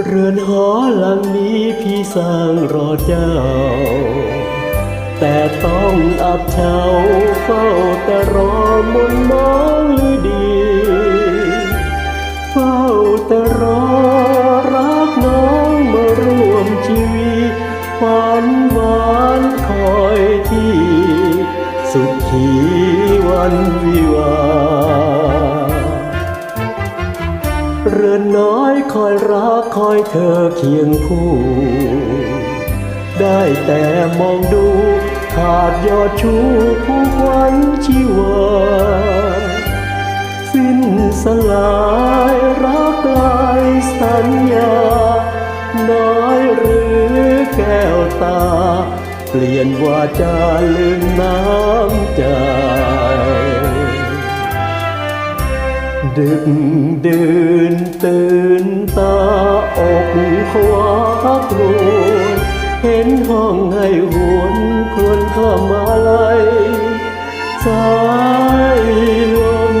เรือนหอหลังนี้พี่สร้างรอเจ้า แต่ต้องอับเฉาเฝ้าแต่รอมนมองฤดี เฝ้าแต่รอรักน้องมาร่วมชีวิตฝันหวานคอยที่ สุขีวันวิวา เรือนน้อย คอยรักคอยเธอเคียงคู่ ได้แต่มองดู ขาดยอดชูผู้ควันชีวา สิ้นสลายรักลายสัญญา น้อยหรือแก้วตา เปลี่ยนวาจาลืมน้ำใจ ดึกดื่นตื่นตาอกขวากรวนเห็นห้องให้หวนควรเข้ามาไลยสายลม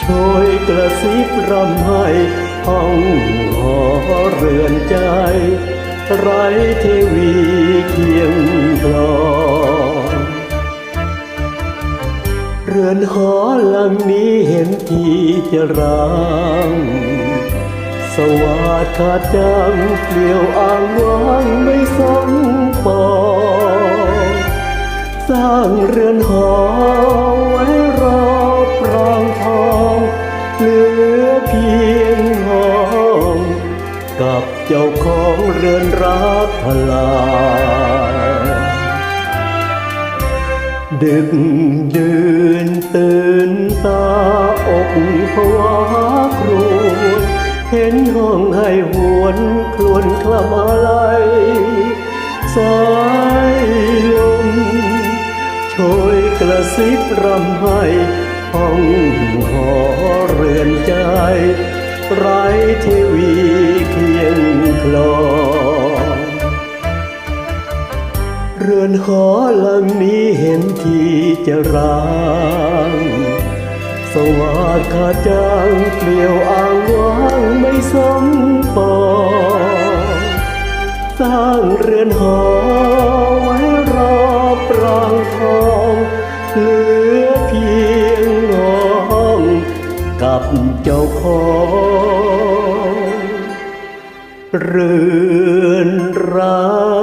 โชยกระซิบรำให้ห้องหอเรือนใจ ไรเทวีเคียงคลอ รือนหอหลังนี้เห็นทีจะร้างสวัสดขาดจังเปลี่ยวอ่างว่างไม่สมปองสร้างเรือนหอไว้รอปรางทองเหลือเพียงห้องกับเจ้าของเรือนรักทลาย ดึกดื่นตื่นตาอกผวากรวนเห็นห้องให้หวนครวนคลำอะไรสายลมโชยกระซิบรำให้ห้องหอเรือนใจ ไรเทวีเคียงคลอ หอหลังนี้เห็นทีจะร้าง สวัสดขาจางเปลี่ยวอ่างว่างไม่สมปองสร้างเรือนหอไว้รอปรางทองเหลือเพียงห้องกับเจ้าของเรือนรั